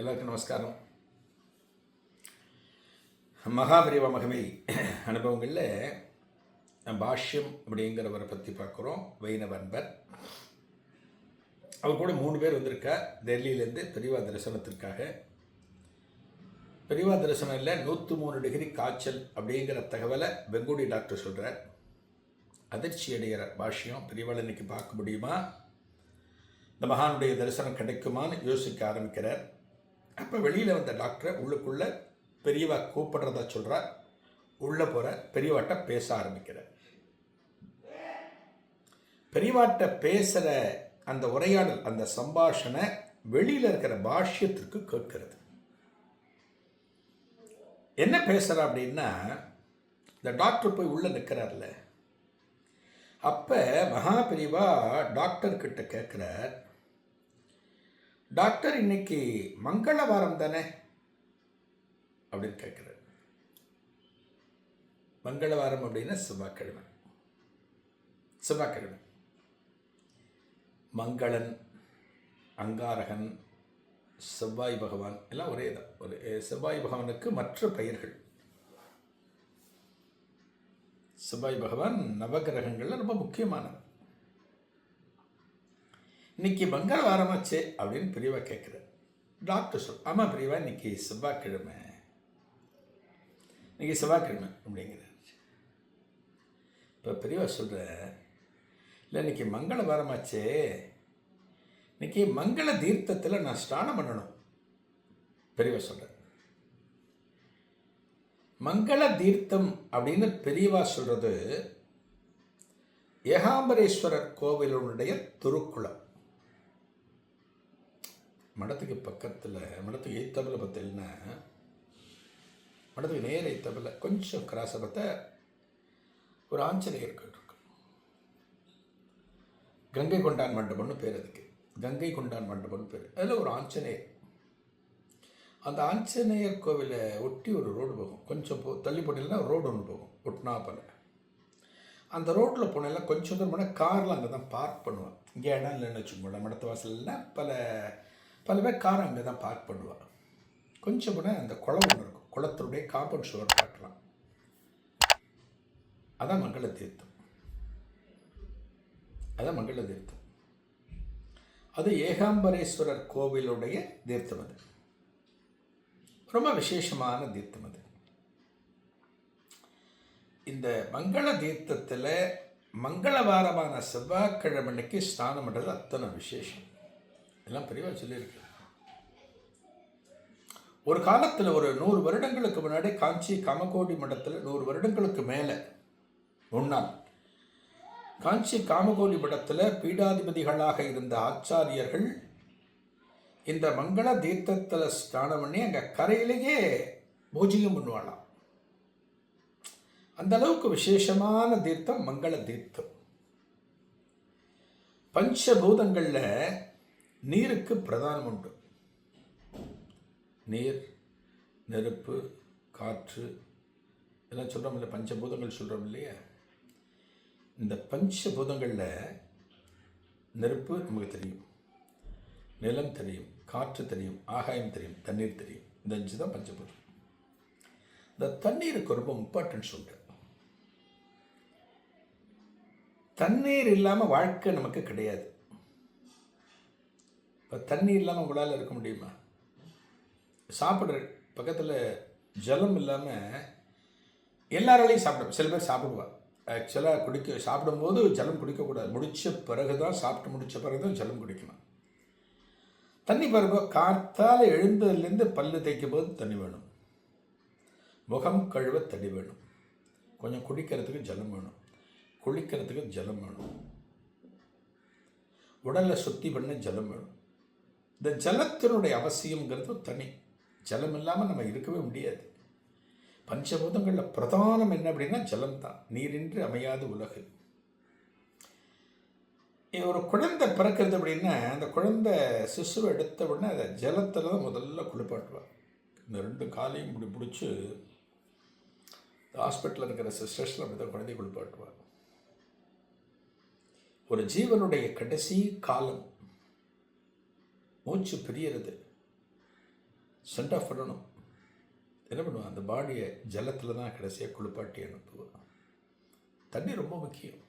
எல்லாருக்கும் நமஸ்காரம். மகாபரிவ மகமை அனுபவங்களில் பாஷ்யம் அப்படிங்கிறவரை பற்றி பார்க்குறோம். வைணவன்பர். அவர் கூட மூணு பேர் வந்திருக்கா டெல்லியிலேருந்து பெரியவா தரிசனத்திற்காக. பெரியவா தரிசனம் இல்லை நூற்றி மூணு டிகிரி காய்ச்சல் அப்படிங்கிற தகவலை வெங்குடி டாக்டர் சொல்கிறார் அதிர்ச்சி அடைகிற பாஷ்யம் பெரியவாள் இன்னைக்கு பார்க்க முடியுமா? இந்த மகானுடைய தரிசனம் கிடைக்குமான்னு யோசிக்க ஆரம்பிக்கிறார். அப்போ வெளியில் வந்த டாக்டரை உள்ளுக்குள்ளே பெரியவா கூப்பிடுறதா சொல்கிறார் உள்ளே போகிற பெரியவாட்ட பேச ஆரம்பிக்கிறார் பெரியவாட்ட பேசுகிற அந்த உரையாடல் அந்த சம்பாஷணை வெளியில் இருக்கிற பாஷ்யத்திற்கு கேட்கிறது. என்ன பேசுகிற அப்படின்னா இந்த டாக்டர் போய் உள்ளே நிற்கிறார்ல அப்போ மகாபிரிவா டாக்டர் கிட்ட கேட்குறார் டாக்டர் இன்னைக்கு மங்களவாரம் தானே? அப்படின்னு கேட்குறார். மங்களவாரம் அப்படின்னா செவ்வாய்க்கிழமை. செவ்வாய்க்கிழமை. மங்களன் அங்காரகன் செவ்வாய் பகவான் எல்லாம் ஒரே தான். ஒரு செவ்வாய் பகவானுக்கு மற்ற பெயர்கள். செவ்வாய் பகவான் நவகிரகங்கள்ல ரொம்ப முக்கியமானது இன்னைக்கு மங்களவாரமாச்சே அப்படின்னு பிரிவா கேட்குறார். டாக்டர் சொல் ஆமாம் பிரிவா இன்னைக்கு செவ்வாய்க்கிழமை. இன்னைக்கு செவ்வாய்க்கிழமை அப்படிங்கிறார். இப்போ பிரிவா சொல்கிற இல்லை இன்னைக்கு மங்கள வாரமாச்சே. இன்னைக்கு மங்கள தீர்த்தத்தில் நான் ஸ்நானம் பண்ணணும். பெரியவா சொல்கிறேன் மங்கள தீர்த்தம் அப்படின்னு பெரியவா சொல்கிறது ஏகாம்பரேஸ்வரர் கோவிலுடைய திருக்குளம். மடத்துக்கு பக்கத்தில் மடத்துக்கு எய்த்தபில் பார்த்தீங்கன்னா மடத்துக்கு நேர எய்த்தபில் கொஞ்சம் கிராஸை பார்த்தா ஒரு ஆஞ்சநேயர் இருக்கு. கங்கை கொண்டான் மண்டபம்னு பேர் அதுக்கு. கங்கை கொண்டான் மண்டபம்னு பேர். அதில் ஒரு ஆஞ்சநேயர். அந்த ஆஞ்சநேயர் கோவிலை ஒட்டி ஒரு ரோடு போகும். கொஞ்சம் போ தள்ளி போட்டிங்கன்னா ரோடு ஒன்று போகும். ஒட்டினாப்பல அந்த ரோட்டில் போனால் கொஞ்சம் தூரம் போனால் கார்லாம் அங்கே தான் பார்க் பண்ணுவேன் இங்கே இடம் இல்லைன்னு வச்சுக்கோங்களேன். மடத்து வாசல்லாம் பல பல பேர் கார் அங்கே தான் பார்க் பண்ணுவாள் கொஞ்சம் போனால் அந்த குளம் ஒன்று இருக்கும். குளத்தினுடைய காம்பவுண்ட் சுவர் காட்டலாம். அதான் மங்கள தீர்த்தம். அதான் மங்கள தீர்த்தம். அது ஏகாம்பரேஸ்வரர் கோவிலுடைய தீர்த்தம் அது. ரொம்ப விசேஷமான தீர்த்தம் அது. இந்த மங்கள தீர்த்தத்தில் மங்களவாரமான செவ்வாய்க்கிழமைக்கு ஸ்நானம் பண்ணுறது அத்தனை விசேஷம். எல்லாம் பெரியவா சொல்லியிருக்கு. ஒரு காலத்தில் ஒரு நூறு வருடங்களுக்கு முன்னாடி காஞ்சி காமகோடி மடத்தில் நூறு வருடங்களுக்கு மேலே முன்னால் காஞ்சி காமகோடி மடத்தில் பீடாதிபதிகளாக இருந்த ஆச்சாரியர்கள் இந்த மங்கள தீர்த்தத்தில் ஸ்நானம் பண்ணி அங்கே கரையிலேயே பூஜையும் பண்ணுவாளாம் அந்த அளவுக்கு விசேஷமான தீர்த்தம் மங்கள தீர்த்தம். பஞ்சபூதங்களில் நீருக்கு பிரதானம் உண்டு. நீர் நெருப்பு காற்று இதெல்லாம் சொல்கிறோம் இல்லை பஞ்சபூதங்கள் சொல்கிறோம் இல்லையா? இந்த பஞ்சபூதங்களில் நெருப்பு நமக்கு தெரியும். நிலம் தெரியும் காற்று தெரியும் ஆகாயம் தெரியும் தண்ணீர் தெரியும். இந்த அஞ்சு தான் பஞ்சபூதம். இந்த தண்ணீருக்கு ரொம்ப இம்பார்ட்டன்ஸ் உண்டு. தண்ணீர் இல்லாமல் வாழ்க்கை நமக்கு கிடையாது. இப்போ தண்ணி இல்லாமல் உங்களால் இருக்க முடியுமா? சாப்பிட்ற பக்கத்தில் ஜலம் இல்லாமல் எல்லாராலையும் சாப்பிடும் சில பேர் சாப்பிடுவா. ஆக்சுவலாக குடிக்க சாப்பிடும்போது ஜலம் குடிக்கக்கூடாது. முடித்த பிறகு தான் சாப்பிட்டு முடித்த பிறகு தான் ஜலம் குடிக்கணும். தண்ணி பாருங்க காத்தால் எழுந்ததுலேருந்து பல்லு தேய்க்கும் போது தண்ணி வேணும். முகம் கழுவ தண்ணி வேணும். கொஞ்சம் குடிக்கிறதுக்கு ஜலம் வேணும். குளிக்கிறதுக்கு ஜலம் வேணும். உடலை சுத்தி பண்ண ஜலம் வேணும். இந்த ஜலத்தினுடைய அவசியங்கிறது தனி. ஜலம் இல்லாமல் நம்ம இருக்கவே முடியாது. பஞ்சபூதங்களில் பிரதானம் என்ன அப்படின்னா ஜலம் தான் நீரின்றி அமையாது உலகு. ஒரு குழந்தை பிறக்கிறது அப்படின்னா அந்த குழந்தை சிசுவை எடுத்த உடனே அதை ஜலத்தில் தான் முதல்ல குளிப்பாட்டுவார். இந்த ரெண்டு காலையும் இப்படி பிடிச்சி ஹாஸ்பிட்டலில் இருக்கிற சிஸ்டர்ஸில் அப்படி தான் குழந்தைய குளிப்பாட்டுவார். ஒரு ஜீவனுடைய கடைசி காலம். மூச்சு பிரியறது. சென்ட் ஆஃப் பண்ணணும் என்ன பண்ணுவான் அந்த பாடியை ஜலத்தில் தான் கடைசியாக குளிப்பாட்டி அனுப்புவான் தண்ணி ரொம்ப முக்கியம்.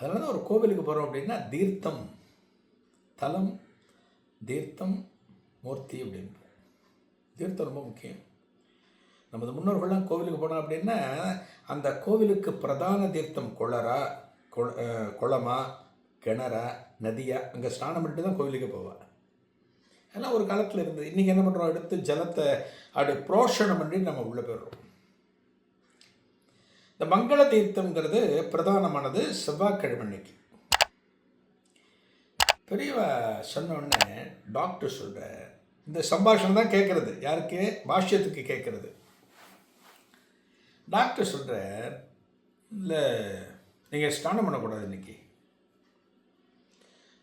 அதனால தான் ஒரு கோவிலுக்கு போகிறோம் அப்படின்னா தீர்த்தம் தலம் தீர்த்தம் மூர்த்தி அப்படின்னு தீர்த்தம் ரொம்ப முக்கியம். நமது முன்னோர்கள்லாம் கோவிலுக்கு போனோம் அப்படின்னா அந்த கோவிலுக்கு பிரதான தீர்த்தம் குளரா குள- குளமா கிணறா நதியா அங்கே ஸ்நானம் பண்ணிட்டு தான் கோவிலுக்கு போவாள் ஏன்னா ஒரு காலத்தில் இருந்தது. இன்றைக்கி என்ன பண்ணுறோம் எடுத்து ஜலத்தை அப்படி புரோஷணம் பண்ணி நம்ம உள்ளே போயிடுறோம். இந்த மங்கள தீர்த்தம்ங்கிறது பிரதானமானது செவ்வாய்க்கிழமை அன்னைக்கு. பெரியவா சொன்ன டாக்டர் சொல்கிற இந்த சம்பாஷணம் தான் கேட்கறது யாருக்கு? பாஷ்யத்துக்கு கேட்கறது டாக்டர் சொல்கிற இல்லை நீங்கள் ஸ்நானம் பண்ணக்கூடாது இன்னைக்கு.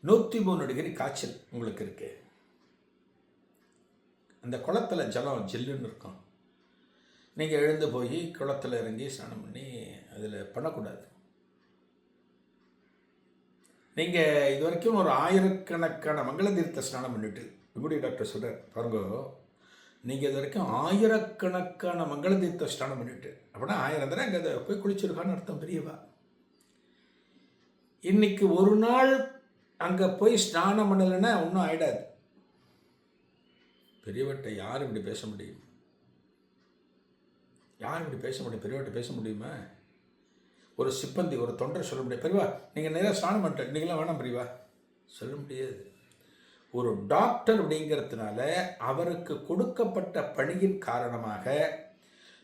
நூற்றி மூணு டிகிரி காய்ச்சல் உங்களுக்கு இருக்குது அந்த குளத்துல ஜலம் ஜில்லுன்னு இருக்கும். நீங்கள் எழுந்து போய் குளத்துல இறங்கி ஸ்நானம் பண்ணி அதில் பண்ணக்கூடாது. நீங்கள் இது வரைக்கும் ஒரு ஆயிரக்கணக்கான மங்கள தீர்த்த ஸ்நானம் பண்ணிட்டு விபுடி டாக்டர் சொல்கிறார் பாருங்க நீங்கள் இது வரைக்கும் ஆயிரக்கணக்கான மங்கள தீர்த்த ஸ்நானம் பண்ணிட்டு அப்படின்னா ஆயிரம் தடவை அங்கே அதை போய் குளிச்சிருக்கான்னு அர்த்தம் பெரியவா? இன்னைக்கு ஒரு நாள் அங்கே போய் ஸ்நானம் பண்ணலைன்னா ஒன்றும் ஆகிடாது பெரியவர்கிட்ட யார் இப்படி பேச முடியும்? யார் இப்படி பேச முடியும்? பெரியவர்கிட்ட பேச முடியுமா? ஒரு சிப்பந்தி ஒரு தொண்டரை சொல்ல முடியாது. பெரியவா நீங்கள் நேராக ஸ்நானம் பண்ணிட்டேன் இன்றைக்கெல்லாம் வேணாம் பெரியவா. சொல்ல முடியாது. ஒரு டாக்டர் அப்படிங்கிறதுனால அவருக்கு கொடுக்கப்பட்ட பணியின் காரணமாக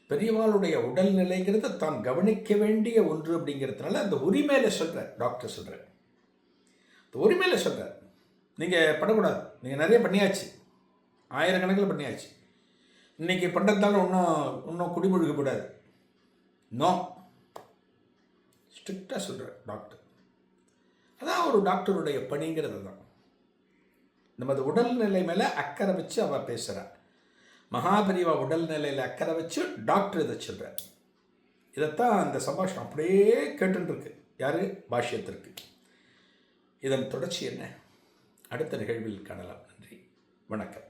பெரியவாளுடைய உடல்நிலைங்கிறது தான் கவனிக்க வேண்டிய ஒன்று அப்படிங்கிறதுனால அந்த உரிமையில சொல்கிறார் டாக்டர் சொல்கிறார் இந்த உரிமையில சொல்கிறார் நீங்கள் பண்ணக்கூடாது நீங்கள் நிறைய பண்ணியாச்சு. ஆயிரக்கணக்கில் பண்ணியாச்சு. இன்னைக்கு பண்ணுறதால ஒன்றும் ஒன்றும் குடிமொழிக்கப்படாது. நோ. ஸ்ட்ரிக்டாக சொல்கிறார் டாக்டர் அதான் ஒரு டாக்டருடைய பணிங்கிறது தான். நமது உடல்நிலை மேலே அக்கறை வச்சு அவள் பேசுகிறார் மகாபரிவா உடல்நிலையில் அக்கறை வச்சு டாக்டர் இதை சொல்கிறார் இதைத்தான் அந்த சம்பாஷணம் அப்படியே கேட்டுருக்கு யார்? பாஷ்யத்திற்கு. இதன் தொடர்ச்சி என்ன? அடுத்த நிகழ்வில் காணலாம். நன்றி. வணக்கம்.